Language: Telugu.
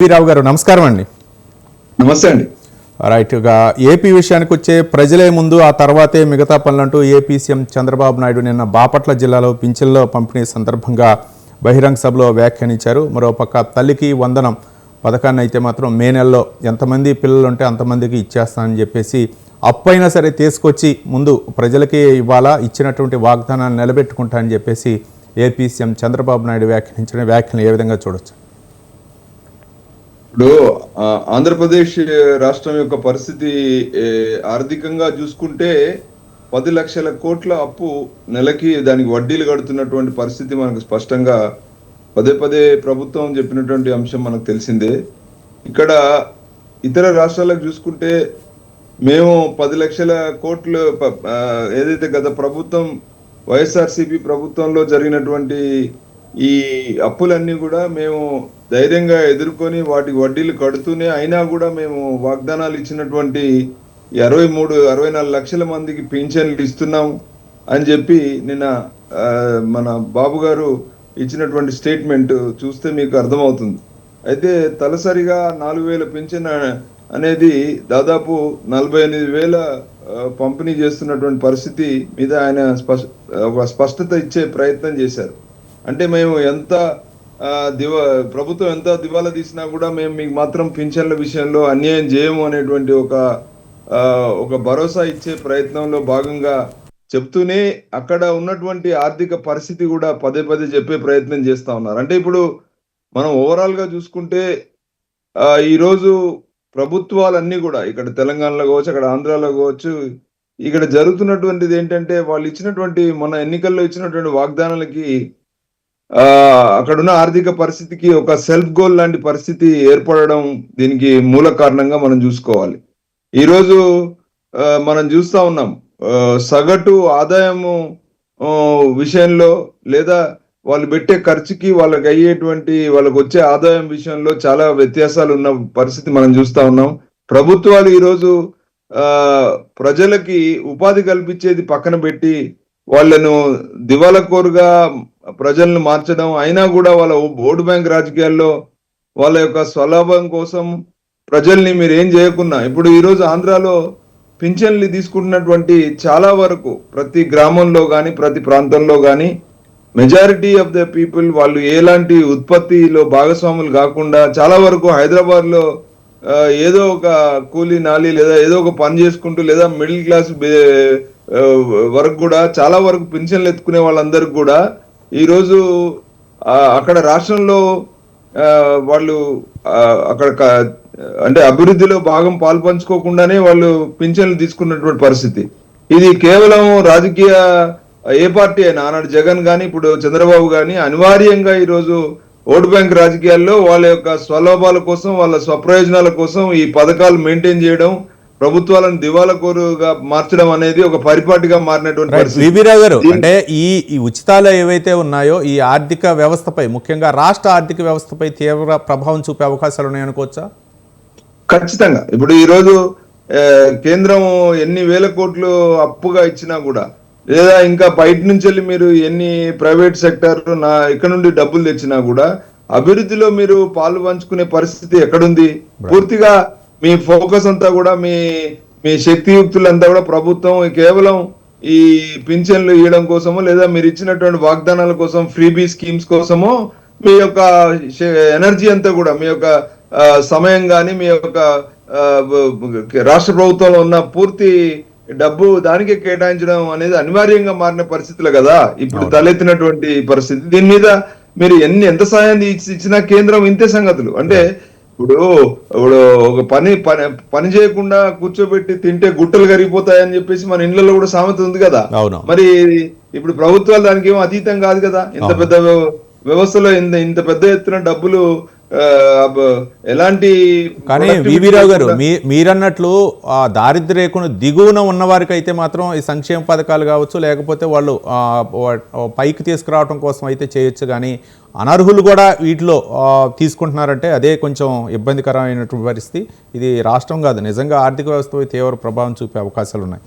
రావు గారు నమస్కారం అండి. నమస్తే అండి. రైట్ ఇక ఏపీ విషయానికి వచ్చే ప్రజలే ముందు ఆ తర్వాతే మిగతా పనులంటూ ఏపీ సీఎం చంద్రబాబు నాయుడు నిన్న బాపట్ల జిల్లాలో పింఛన్ల పంపిణీ సందర్భంగా బహిరంగ సభలో వ్యాఖ్యానించారు. మరోపక్క తల్లికి వందనం పథకాన్ని అయితే మాత్రం మే నెలలో ఎంతమంది పిల్లలు ఉంటే అంతమందికి ఇచ్చేస్తానని చెప్పేసి అప్పైనా సరే తీసుకొచ్చి ముందు ప్రజలకే ఇవ్వాలా ఇచ్చినటువంటి వాగ్దానాన్ని నిలబెట్టుకుంటా అని చెప్పేసి ఏపీ సీఎం చంద్రబాబు నాయుడు వ్యాఖ్యానించిన వ్యాఖ్యలు ఏ విధంగా చూడొచ్చు? ఇప్పుడు ఆంధ్రప్రదేశ్ రాష్ట్రం యొక్క పరిస్థితి ఆర్థికంగా చూసుకుంటే పది లక్షల కోట్ల అప్పు నెలకి దానికి వడ్డీలు కడుతున్నటువంటి పరిస్థితి మనకు స్పష్టంగా పదే పదే ప్రభుత్వం చెప్పినటువంటి అంశం మనకు తెలిసిందే. ఇక్కడ ఇతర రాష్ట్రాలకు చూసుకుంటే మేము పది లక్షల కోట్లు ఏదైతే గత ప్రభుత్వం వైఎస్ఆర్సీపీ ప్రభుత్వంలో జరిగినటువంటి ఈ అప్పులన్నీ కూడా మేము ధైర్యంగా ఎదుర్కొని వాటికి వడ్డీలు కడుతూనే అయినా కూడా మేము వాగ్దానాలు ఇచ్చినటువంటి అరవై మూడు అరవై నాలుగు లక్షల మందికి పింఛన్లు ఇస్తున్నాం అని చెప్పి నిన్న మన బాబు గారు ఇచ్చినటువంటి స్టేట్మెంట్ చూస్తే మీకు అర్థమవుతుంది. అయితే తలసరిగా నాలుగు వేల పింఛన్ అనేది దాదాపు నలభై ఎనిమిది వేల పంపిణీ చేస్తున్నటువంటి పరిస్థితి మీద ఆయన స్పష్ ఒక స్పష్టత ఇచ్చే ప్రయత్నం చేశారు. అంటే మేము ఎంత దివా దివ ప్రభుత్వం ఎంత దివాలా తీసినా కూడా మేము మీకు మాత్రం పింఛన్ల విషయంలో అన్యాయం చేయము అనేటువంటి ఒక ఒక భరోసా ఇచ్చే ప్రయత్నంలో భాగంగా చెప్తూనే అక్కడ ఉన్నటువంటి ఆర్థిక పరిస్థితి కూడా పదే పదే చెప్పే ప్రయత్నం చేస్తూ ఉన్నారు. అంటే ఇప్పుడు మనం ఓవరాల్గా చూసుకుంటే ఈరోజు ప్రభుత్వాలన్నీ కూడా ఇక్కడ తెలంగాణలో కావచ్చు అక్కడ ఆంధ్రాలో కావచ్చు ఇక్కడ జరుగుతున్నటువంటిది ఏంటంటే వాళ్ళు ఇచ్చినటువంటి మన ఎన్నికల్లో ఇచ్చినటువంటి వాగ్దానాలకి అక్కడున్న ఆర్థిక పరిస్థితికి ఒక సెల్ఫ్ గోల్ లాంటి పరిస్థితి ఏర్పడడం దీనికి మూల కారణంగా మనం చూసుకోవాలి. ఈరోజు మనం చూస్తూ ఉన్నాం సగటు ఆదాయము విషయంలో లేదా వాళ్ళు పెట్టే ఖర్చుకి వాళ్ళకి అయ్యేటువంటి వాళ్ళకి వచ్చే ఆదాయం విషయంలో చాలా వ్యత్యాసాలు ఉన్న పరిస్థితి మనం చూస్తూ ఉన్నాం. ప్రభుత్వాలు ఈరోజు ప్రజలకి ఉపాధి కల్పించేది పక్కన పెట్టి వాళ్ళను దివాలకోరుగా ప్రజలను మార్చడం అయినా కూడా వాళ్ళ ఓటు బ్యాంక్ రాజకీయాల్లో వాళ్ళ యొక్క స్వలాభం కోసం ప్రజల్ని మీరు ఏం చేయకున్నా ఇప్పుడు ఈరోజు ఆంధ్రాలో పింఛన్లు తీసుకుంటున్నటువంటి చాలా వరకు ప్రతి గ్రామంలో కానీ ప్రతి ప్రాంతంలో కానీ మెజారిటీ ఆఫ్ ద పీపుల్ వాళ్ళు ఎలాంటి ఉత్పత్తిలో భాగస్వాములు కాకుండా చాలా వరకు హైదరాబాద్లో ఏదో ఒక కూలీ నాలి లేదా ఏదో ఒక పని చేసుకుంటూ లేదా మిడిల్ క్లాస్ వరకు కూడా చాలా వరకు పెన్షన్లు ఎత్తుకునే వాళ్ళందరికీ కూడా ఈరోజు అక్కడ రాష్ట్రంలో వాళ్ళు అక్కడ అంటే అభివృద్ధిలో భాగం పాల్పంచుకోకుండానే వాళ్ళు పింఛన్లు తీసుకున్నటువంటి పరిస్థితి. ఇది కేవలం రాజకీయ ఏ పార్టీ అయినా ఆనాడు జగన్ గాని ఇప్పుడు చంద్రబాబు గాని అనివార్యంగా ఈరోజు ఓటు బ్యాంక్ రాజకీయాల్లో వాళ్ళ యొక్క స్వలోభాల కోసం వాళ్ళ స్వప్రయోజనాల కోసం ఈ పథకాలు మెయింటైన్ చేయడం ప్రభుత్వాలను దివాలకోరుగా మార్చడం అనేది ఒక పరిపాటిగా మారినటువంటి రైట్ పరిస్థితి. వివి రావు గారు అంటే ఈ ఈ ఉచితాలు ఏవైతే ఉన్నాయో ఈ ఆర్థిక వ్యవస్థపై ముఖ్యంగా రాష్ట్ర ఆర్థిక వ్యవస్థపై తీవ్ర ప్రభావం చూపే అవకాశాలు ఉన్నాయనుకోవచ్చా ఖచ్చితంగా. ఇప్పుడు ఈ రోజు ఆ, కేంద్రం ఎన్ని వేల కోట్లు అప్పుగా ఇచ్చినా కూడా లేదా ఇంకా బయట నుంచి వెళ్ళి మీరు ఎన్ని ప్రైవేట్ సెక్టర్ నా ఇక్కడ నుండి డబ్బులు తెచ్చినా కూడా అభివృద్ధిలో మీరు పాలు పంచుకునే పరిస్థితి ఎక్కడుంది? పూర్తిగా మీ ఫోకస్ అంతా కూడా మీ మీ శక్తియుక్తులంతా కూడా ప్రభుత్వం కేవలం ఈ పింఛన్లు ఇవ్వడం కోసమో లేదా మీరు ఇచ్చినటువంటి వాగ్దానాల కోసం ఫ్రీబీ స్కీమ్స్ కోసమో మీ యొక్క ఎనర్జీ అంతా కూడా మీ యొక్క సమయం కానీ మీ యొక్క రాష్ట్ర ప్రభుత్వంలో ఉన్న పూర్తి డబ్బు దానికే కేటాయించడం అనేది అనివార్యంగా మారిన పరిస్థితులు కదా. ఇప్పుడు తలెత్తినటువంటి పరిస్థితి. దీని మీద మీరు ఎన్ని ఎంత ఇచ్చి- ఇచ్చినా కేంద్రం ఇంతే సంగతులు. అంటే ఇప్పుడు ఇప్పుడు ఒక పని పని పని చేయకుండా కూర్చోబెట్టి తింటే గుట్టలు కరిగిపోతాయని చెప్పేసి మన ఇళ్ళలో కూడా సామెత ఉంది కదా. మరి ఇప్పుడు ప్రభుత్వాలు దానికి ఏమో అతీతం కాదు కదా. ఇంత పెద్ద వ్య- వ్యవస్థలో ఇంత ఇంత పెద్ద ఎత్తున డబ్బులు ఎలాంటి కానీ productivity వివి రావు గారు మీరన్నట్లు ఆ దారిద్ర్య రేఖను దిగువన ఉన్నవారికి అయితే మాత్రం ఈ సంక్షేమ పథకాలు కావచ్చు లేకపోతే వాళ్ళు పైకి తీసుకురావడం కోసం అయితే చేయొచ్చు కానీ అనర్హులు కూడా వీటిలో తీసుకుంటున్నారంటే అదే కొంచెం ఇబ్బందికరమైనటువంటి పరిస్థితి. ఇది రాష్ట్రం కాదు నిజంగా ఆర్థిక వ్యవస్థపై తీవ్ర ప్రభావం చూపే అవకాశాలు ఉన్నాయి